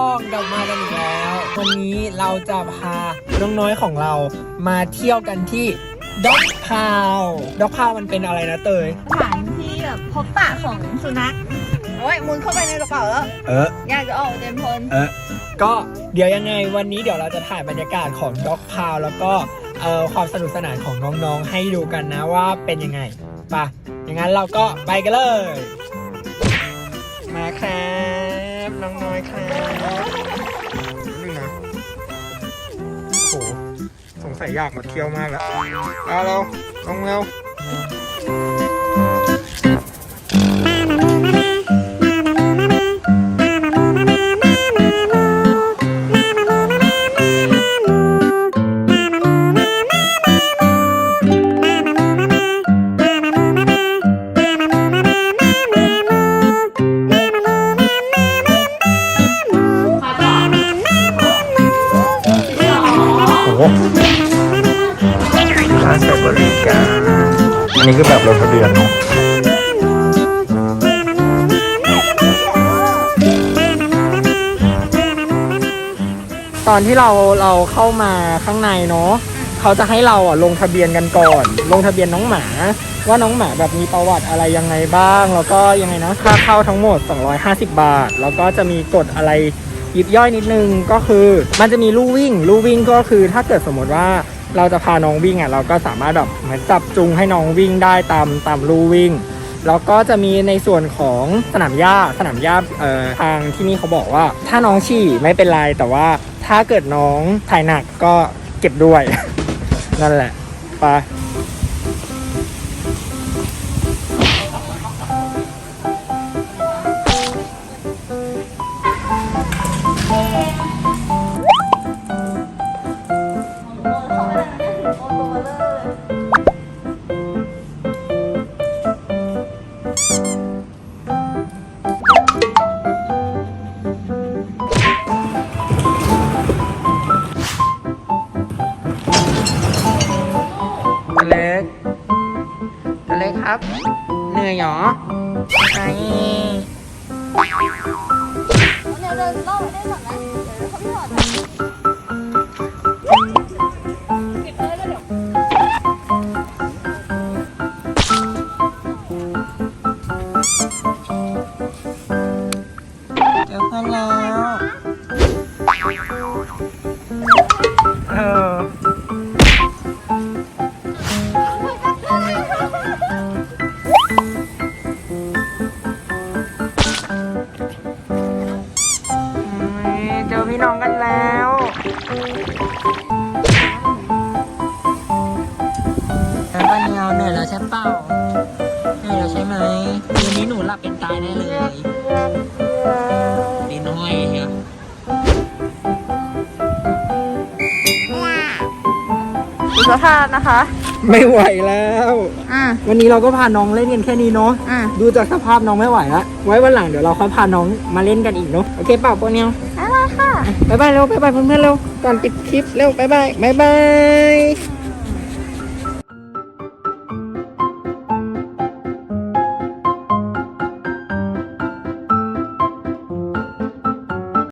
องกลับมากันอีกแล้ว วันนี้เราจะพาน้องน้อยของเรามาเที่ยวกันที่ด็อกพาวด็อกพาวมันเป็นอะไรนะเตยสถานที่แบบพบปะของสุนัขโอ้ยมุนเข้าไปในกระเป๋าแล้วเอออยากจะออกเต็มพลเออก็เดี๋ยวยังไงวันนี้เดี๋ยวเราจะถ่ายบรรยากาศของด็อกพาวแล้วก็เอ่อความสนุกสนานของน้องๆให้ดูกันนะว่าเป็นยังไงไปะอย่างนั้นเราก็ไปกันเลยมา ครับน้องน้อยครับนี่นะโหสงสัยยากมาเที่ยวมากแล้วเอาเราลงเร็ว ร้านใช้บริการอันนี้คือแบบลงทะเบียนเนาะตอนที่เราเราเข้ามาข้างในเนาะเขาจะให้เราอะลงทะเบียนกันก่อน ลงทะเบียนน้องหมา ว่าน้องหมาแบบมีประวัติอะไรยังไงบ้าง แล้วก็ยังไงนะค่าเข้าทั้งหมด 250 บาท แล้วก็จะมีกฎอะไร ยิบย่อยนิดนึงก็คือ มันจะมีลู่วิ่งลู่วิ่งก็คือถ้าเกิดสมมติว่าเราจะพาน้องวิ่งอะเราก็สามารถแบบเหมือนจับจูงให้น้องวิ่งได้ตามตามลู่วิ่งแล้วก็จะมีในส่วนของสนามหญ้าสนามหญ้าเอ่อทางที่นี่เขาบอกว่า ถ้าน้องฉี่ไม่เป็นไรแต่ว่าถ้าเกิดน้องถ่ายหนักก็เก็บด้วย นั่นแหละไป เล็กตะเล็กครับ เหนื่อยหรอไอเดี๋ยวเดินรอบไปได้ก่อนนะ เดี๋ยวเขาไม่ถอดนะปิดเลยแล้วเดี๋ยวเจอเพื่อนแล้วเอ เนียวเหนื่อยแล้วใช่เปล่าเหนื่อยแล้วใช่ไหมคืนนี้หนูหลับเป็นตายแน่เลยดีน้อยเฮียดูสภาพนะคะ ไม่ไหวแล้ว อะวันนี้เราก็พาน้องเล่นกันแค่นี้เนาะอะดูจากสภาพน้องไม่ไหวแล้วไว้วันหลังเดี๋ยวเราค่อยพาน้องมาเล่นกันอีกเนาะโอเคเปล่าโปรเนียวอะไรค่ะบายบายเร็วบายบายเพื่อนๆเร็วก่อนปิดคลิปเร็วบายบายบายบาย